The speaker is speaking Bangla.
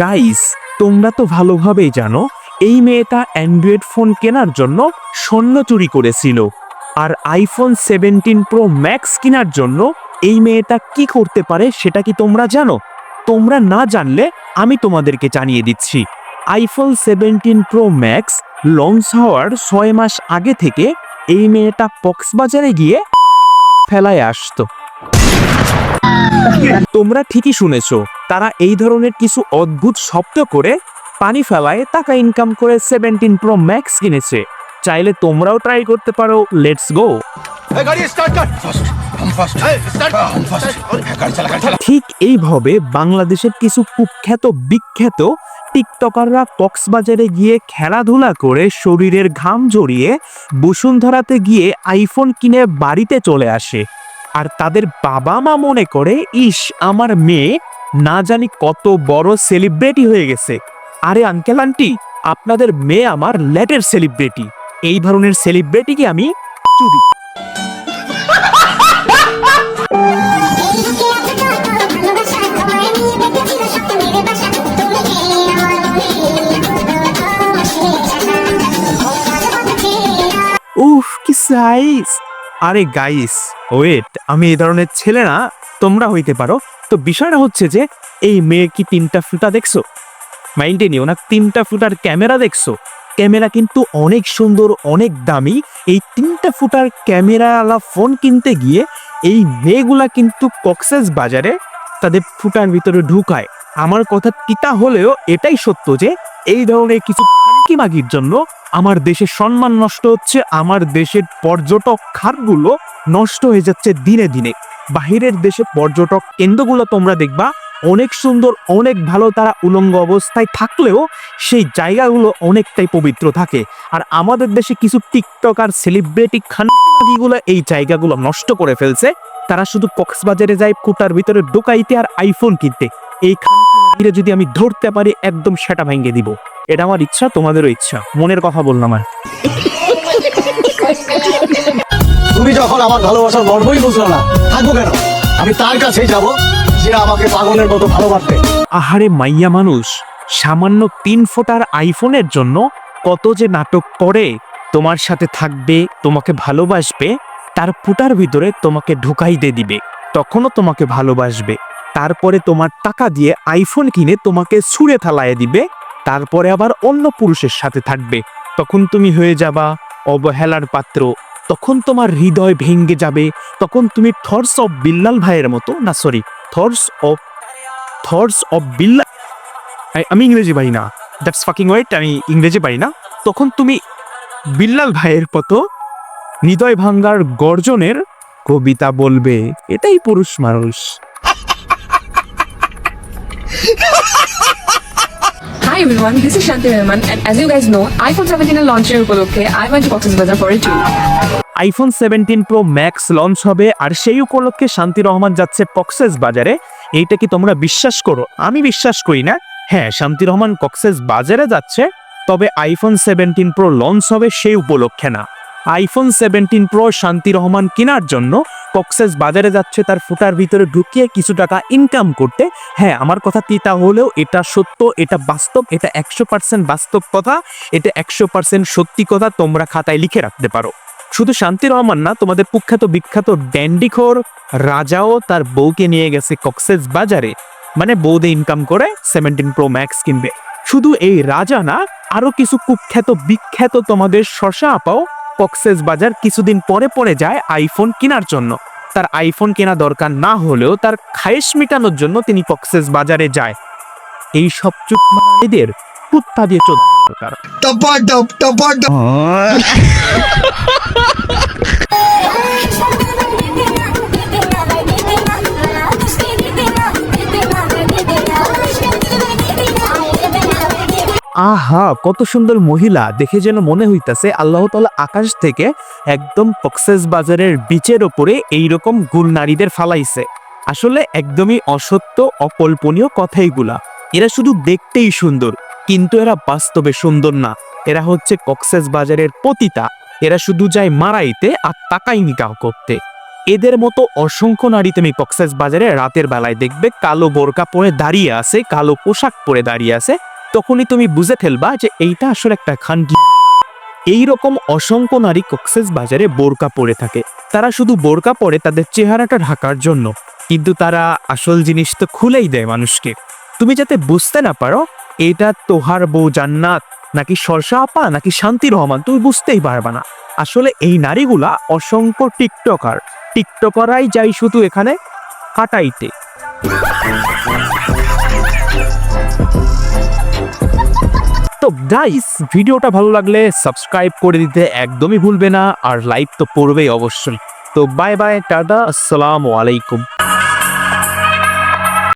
গাইস তোমরা তো ভালোভাবেই জানো, এই মেয়েটা অ্যান্ড্রয়েড ফোন কেনার জন্য স্বর্ণ চুরি করেছিল। আর আইফোন সেভেন্টিন প্রো ম্যাক্স কেনার জন্য এই মেয়েটা কি করতে পারে সেটা কি তোমরা জানো? তোমরা না জানলে আমি তোমাদেরকে জানিয়ে দিচ্ছি। IPhone seventeen pro max launch হওয়ার ছয় মাস আগে থেকে এই মেয়েটা কক্সবাজারে গিয়ে ফেলায় আসতো। তোমরা ঠিকই শুনেছ তারা এই ধরনের কিছু অদ্ভুত শব্দ করে পানি ফেলায় টাকা ইনকাম করে সেভেন্টিন প্রো ম্যাক্স কিনেছে। চাইলে তোমরাও ট্রাই করতে পারো লেটস গো ঠিক এইভাবে বাংলাদেশের কিছু কুখ্যাত বিখ্যাত টিকটকাররা কক্সবাজারে গিয়ে খেলাধুলা করে শরীরের ঘাম জড়িয়ে বসুন্ধরাতে গিয়ে আইফোন কিনে বাড়িতে চলে আসে। আর তাদের বাবা মা মনে করে ইস আমার মেয়ে না জানি কত বড় সেলিব্রিটি হয়ে গেছে। আরে আঙ্কেল আন্টি আপনাদের মেয়ে আমার লেটের সেলিব্রিটি এই ধরনের সেলিব্রিটিকে আমি চুদি উফ কি সাইজ আরে গাইস ওয়েট আমি এই ধরনের ছেলে না, তোমরা হইতে পারো। তো বিষয়টা হচ্ছে যে, এই মেয়ে কি তিনটা ফুটা দেখছ? মাইন্ডে নিও না, তিনটা ফুটার ক্যামেরা দেখছ? ক্যামেরা কিন্তু অনেক সুন্দর, অনেক দামি। এই তিনটা ফুটার ক্যামেরাওয়ালা ফোন কিনতে গিয়ে এই মেয়েগুলা কিন্তু কক্সেস বাজারে তাদের ফুটার ভিতরে ঢুকায়। আমার কথা তিতা হলেও এটাই সত্য যে, এই ধরনের কিছু মাগির জন্য আমার দেশের সম্মান নষ্ট হচ্ছে, আমার দেশের পর্যটক খাতগুলো নষ্ট হয়ে যাচ্ছে দিনে দিনে। বাহিরের দেশে পর্যটক কেন্দ্রগুলো তোমরা দেখবা, অনেক সুন্দর, অনেক ভালো, তারা উলঙ্গ অবস্থায় থাকলেও সেই জায়গাগুলো অনেকটাই পবিত্র থাকে। আর আমাদের দেশে কিছু টিকটক আর সেলিব্রিটি খানগুলো এই জায়গাগুলো নষ্ট করে ফেলছে। তারা শুধু কক্সবাজারে যায়, কুটার ভিতরে ঢোকাইতে আর আইফোন কিনতে। এই খানকিরে যদি আমি ধরতে পারি, একদম সেটা ভেঙে দিব। এটা আমার ইচ্ছা তোমাদেরও ইচ্ছা। মনের কথা বললাম আর। তুমি যখন আমার ভালোবাসার গর্বই বুঝলো না থাকব কেন? আমি তার কাছেই যাব যে আমাকে পাগলের মতো ভালোবাসবে। আহারে মাইয়া মানুষ সামান্য তিন ফোটার আইফোনের জন্য কত যে নাটক করে তোমার সাথে থাকবে তোমাকে ভালোবাসবে তার ফুটার ভিতরে তোমাকে ঢুকাইতে দিবে তখনও তোমাকে ভালোবাসবে। তারপরে তোমার টাকা দিয়ে আইফোন কিনে তোমাকে ছুঁড়ে থালায় দিবে তারপরে আবার অন্য পুরুষের সাথে থাকবে। তখন তুমি হয়ে যাবা অবহেলার পাত্র। তখন তোমার হৃদয় ভেঙ্গে যাবে। তখন তুমি থর্স অফ বিল্লাল ভাইয়ের মতো না সরি থর্স অফ থর্স অফ বিল্লা আই- আমি ইংরেজি পারি না। দ্যাটস ফাকিং ওয়েট আমি ইংরেজি পারি না। তখন তুমি বিল্লাল ভাইয়ের মতো হৃদয় ভাঙ্গার গর্জনের কবিতা বলবে। এটাই পুরুষ মানুষ। Hi everyone, this is Shanti Rahman and as you guys know, iPhone 17 এর লঞ্চের উপলক্ষে I went to Bazar for a tour. IPhone seventeen pro max launch হবে আর সেই উপলক্ষে শান্তি রহমান যাচ্ছে কক্সেস বাজারে। এইটা কি তোমরা বিশ্বাস করো? আমি বিশ্বাস করি না। হ্যাঁ শান্তি রহমান কক্সেস বাজারে যাচ্ছে তবে আইফোন সেভেন্টিন প্রো লঞ্চ হবে সেই উপলক্ষে না। আইফোন সেভেন্টিন প্রো শান্তি রহমান কেনার জন্য কক্সেস বাজারে যাচ্ছে, তার ফুটার ভিতরে ঢুকিয়ে কিছু টাকা ইনকাম করতে। হ্যাঁ আমার কথা তিতা হলেও এটা সত্য, এটা বাস্তব, এটা একশো পার্সেন্ট বাস্তব কথা, এটা একশো পার্সেন্ট সত্যি কথা তোমরা খাতায় লিখে রাখতে পারো। শুধু শান্তি রহমান না, তোমাদের কুখ্যাত বিখ্যাত ড্যান্ডিখোর রাজাও তার বউকে নিয়ে গেছে কক্সেস বাজারে। মানে বউদে ইনকাম করে সেভেন্টিন প্রো ম্যাক্স কিনবে। শুধু এই রাজা না, আরও কিছু কুখ্যাত বিখ্যাত তোমাদের শশা আপাও কক্সেস বাজার কিছুদিন পরে পরে যায় আইফোন কেনার জন্য। তার আইফোন কেনা দরকার না হলেও তার খায়েশ মেটানোর জন্য তিনি কক্সেস বাজারে যায়। এই সব চুপ মারানিদের কুত্তা দিয়ে চলে দরকার। আহা, কত সুন্দর মহিলা। দেখে যেন মনে হইতাছে আল্লাহ তাআলা আকাশ থেকে একদম কক্সেস বাজারের বিচের ওপরে এইরকম গুল নারীদের ফালাইছে। আসলে একদমই অসত্য, অকল্পনীয় কথা এগুলা। এরা শুধু দেখতেই সুন্দর, কিন্তু এরা বাস্তবে সুন্দর না। এরা হচ্ছে কক্সেস বাজারের পতিতা। এরা শুধু যায় মারাইতে আর টাকাই নিকাহ করতে। এদের মতো অসংখ্য নারী তুমি কক্সেস বাজারে রাতের বেলায় দেখবে কালো বোরকা পরে দাঁড়িয়ে আছে, কালো পোশাক পরে দাঁড়িয়ে আছে তখনই তুমি বুঝে ফেলবা যে এইটা আসলে একটা খানকি। এই রকম অসংখ্য নারী কক্সেস বাজারে বোরকা পরে থাকে। তারা শুধু বোরকা পরে তাদের চেহারাটা ঢাকার জন্য। কিন্তু তারা আসল জিনিস তো খুলেই দেয় মানুষকে। তুমি যাতে বুঝতে না পারো, এটা তোহার বউ জান্নাত, নাকি সরষা আপা, নাকি শান্তি রহমান, তুমি বুঝতেই পারবা না। আসলে এই নারীগুলা অসংখ্য টিকটকার। টিকটকারাই যাই শুধু এখানে কাটাইতে তো গাইস ভিডিওটা ভালো লাগলে সাবস্ক্রাইব করে দিতে একদমই ভুলবে না, আর লাইক তো পড়বেই অবশ্যই। তো বাই বাই টাটা, আসসালামু আলাইকুম।